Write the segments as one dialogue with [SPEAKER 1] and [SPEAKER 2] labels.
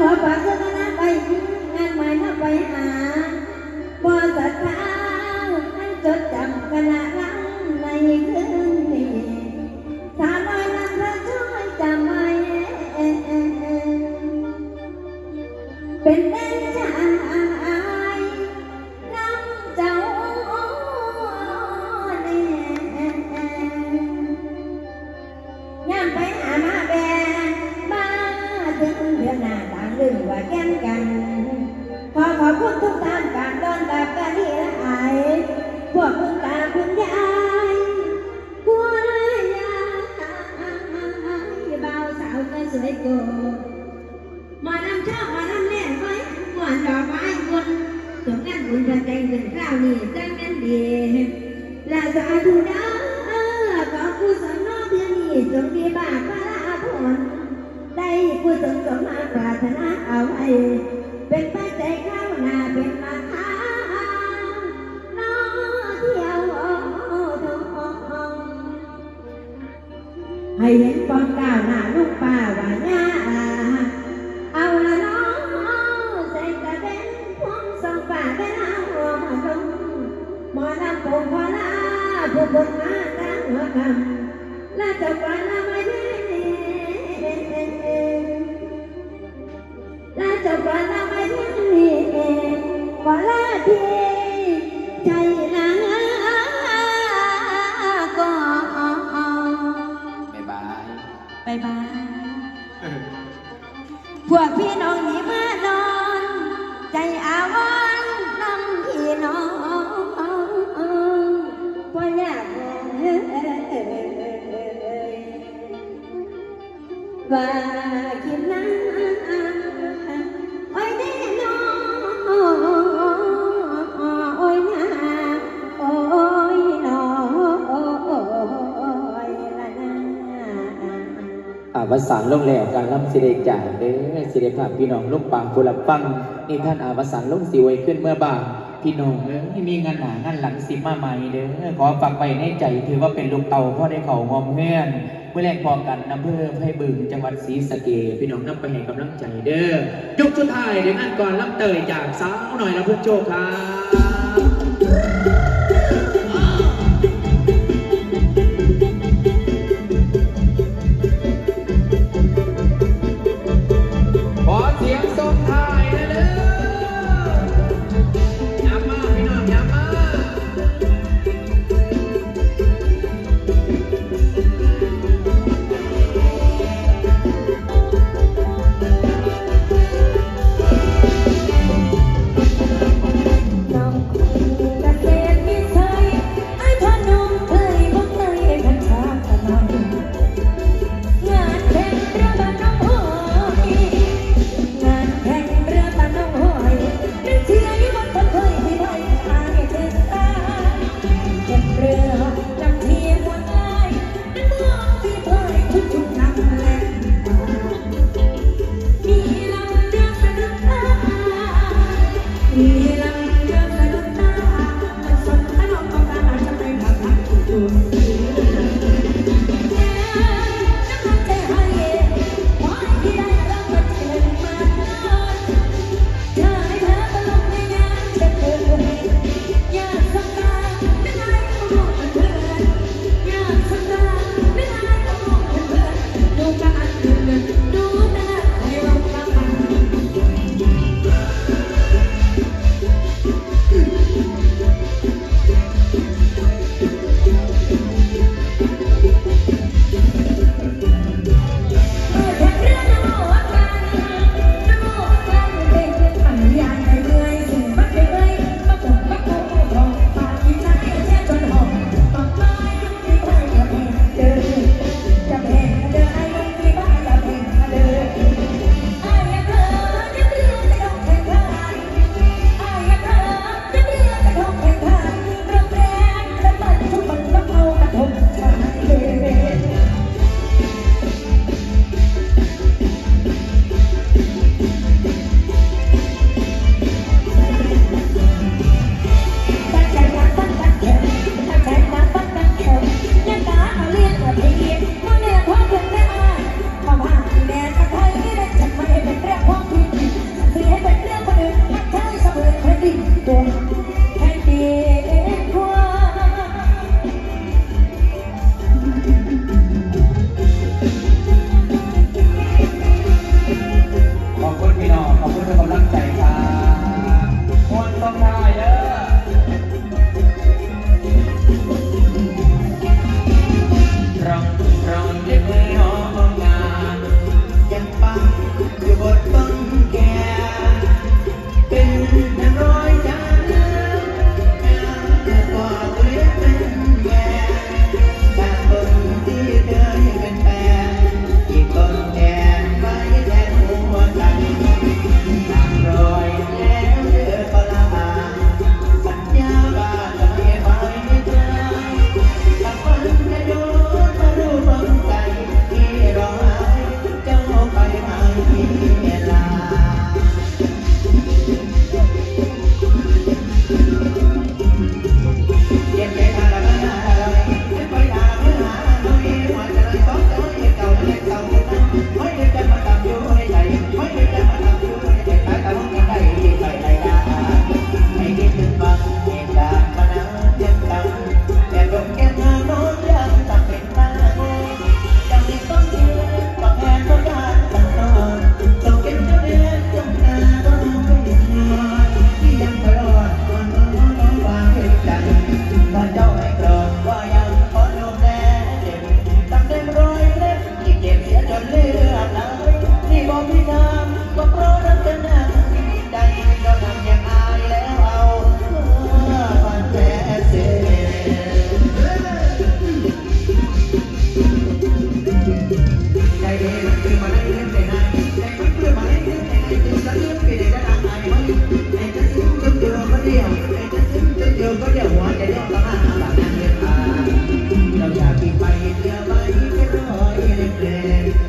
[SPEAKER 1] ขอฝากเจ้าคณะไปงานใหม่ถ้าไปหาบ่ศรัทธาให้จดจำคณะรังในคืนนี้สาลอยนั้นพระช่วยจำไว้เป็นแดนชา ขอผู้สนน้องเดือนนี้จงมีบาปพระผลได้ผู้สมสมมาปรารถนาเอาไว้ เป็นปัจจัยข้าวนาเป็นมาค้าน้อเที่ยวทองให้เห็นความก้าวหน้าลูกป่าว่าย่าเอาละน้องใส่กระเด็นพวงส่องป่าเป็นเอาหัวดงหมอนำปงพอลาผู้บนมาตั้งหัวคำ แ
[SPEAKER 2] าวสานลงแล้วการล่ำสิเดจ่าเด้อสิเดภาพพี่น้องลูกปางผู้รับฟังนี่ท่านอาวสานลงสิไว้ขึ้นเมื่อบ่างพี่น้องเอ้ยมีงานหนางานหลังสิมาใหม่เด้อขอฝากไว้ในใจถือว่าเป็นลูกเต่าพ่อได้เขาหอมเฮือนเมื่อแรงพอกันน้ำเพื่อไพ่บึงจังหวัดศรีสะเกษพี่น้องนำไปให้กำลังใจเด้อยุคสุดไทยเดี๋ยวงานก่อนล่ำเตยจากสาวหน่อยแล้วเพื่อนโจครับ
[SPEAKER 3] and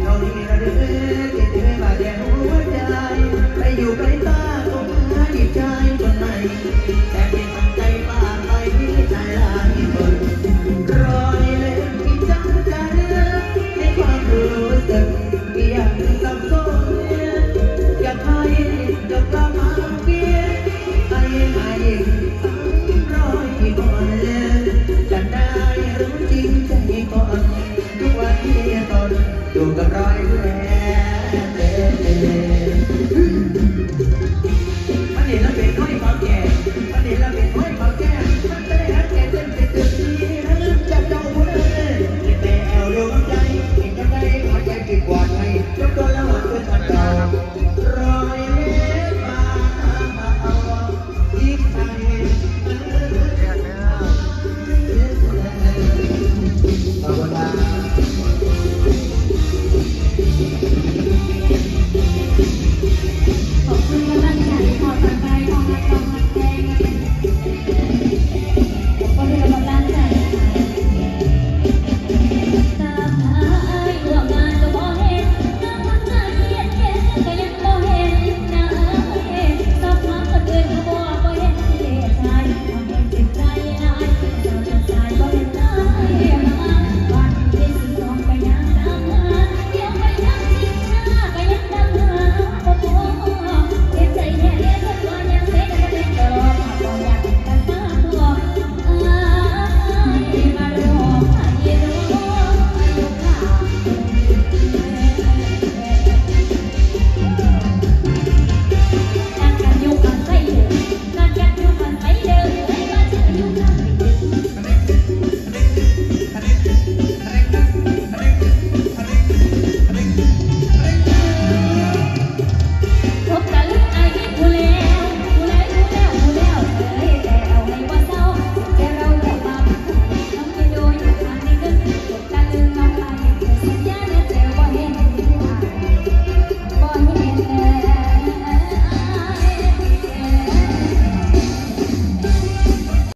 [SPEAKER 3] เท่านี้นะเด้อเจ็ดที่ไม่บาดเจ็ นี้เราเห็น